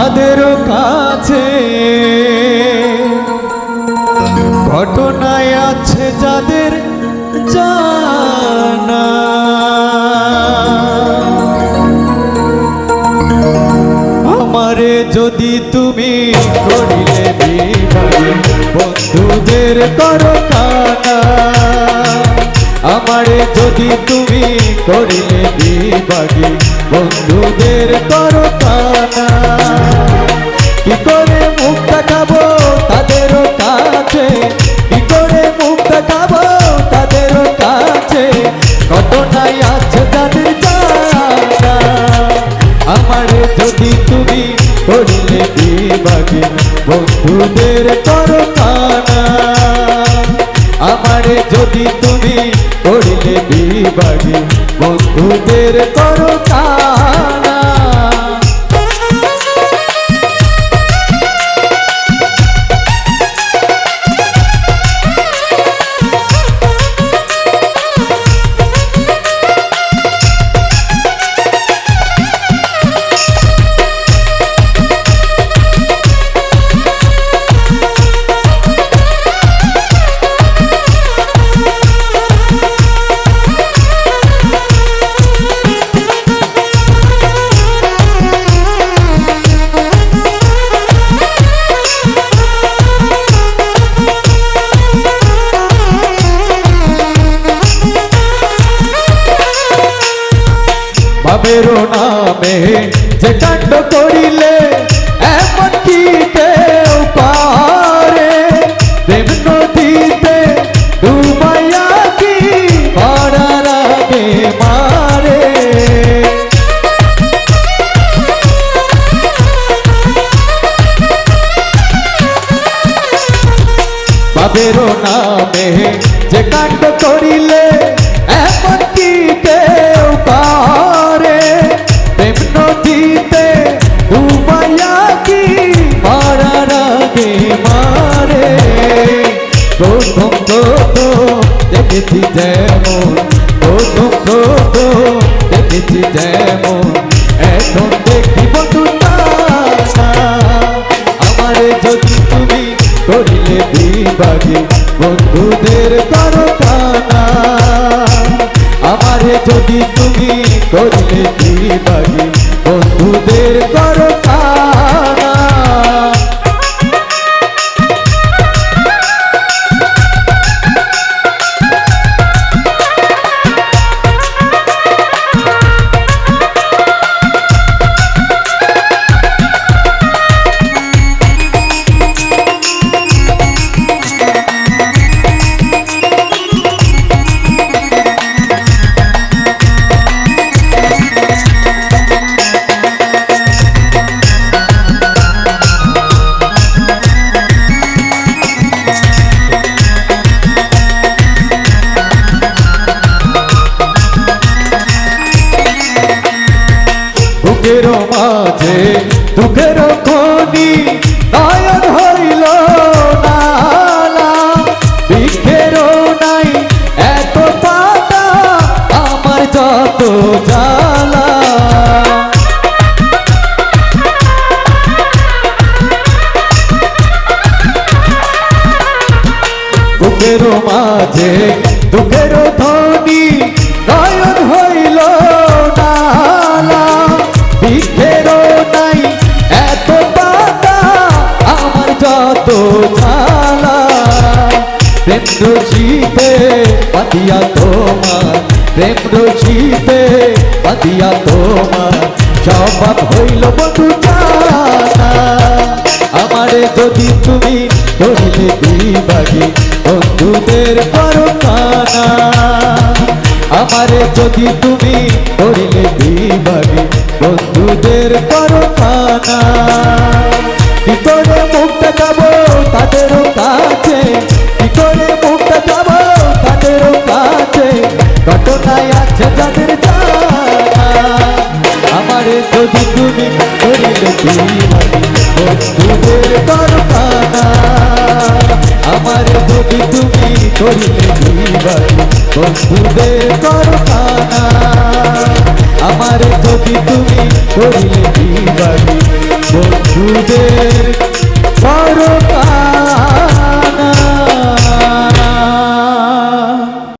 তাদেরও কাছে। ঘটনায় আছে যাদের জানা। আমারে যদি তুমি করিলে বন্ধুদের করো কানা। আমারে যদি তুমি করিলে বিভাগে বন্ধুদের করো কানা কি করে মুখটা দেখাবো বন্ধুদের করো বাবেরও নামে যে কাণ্ড করিলে, এমন কি কেউ পারে? প্রেম নদীতে ডুবাইয়া কি করার আগে মারে? বাবেরও নামে যে কাণ্ড করিলে, এমন কি কেউ পারে? প্রথম দেখেছি যেমন প্রথম প্রথম দেখেছি যেমন। এখন দেখি আমারে যদি তুমি করিলে বিবাগে বন্ধুদের করো কানা আমারে যদি তুমি করিলে বিবাগে বন্ধুদের করো দুঃখের খনি নয়ন হইল নালা। বৃক্ষের নাই, এত পাতা, আমার যত জ্বালা। বুকের মাঝে, দুঃখের ধ্বনি নয়ন হইল প্রেম রচিতে পাতিয়া তোমার স্বভাব হইল বধু আমারে যদি তুমি করিলে বিভাগে বন্ধুদের করো কানা আমারে যদি তুমি করিলে বিভাগে বন্ধুদের করো কানা কি করে মুখ দেখাবো ঘটনায় আছে যাদের আমারে যদি তুমি বন্ধুদের কানা যদি তুমি করিলে বিভাগে বন্ধুদের করো কানা যদি তুমি করিলে বিভাগে বন্ধু জীবের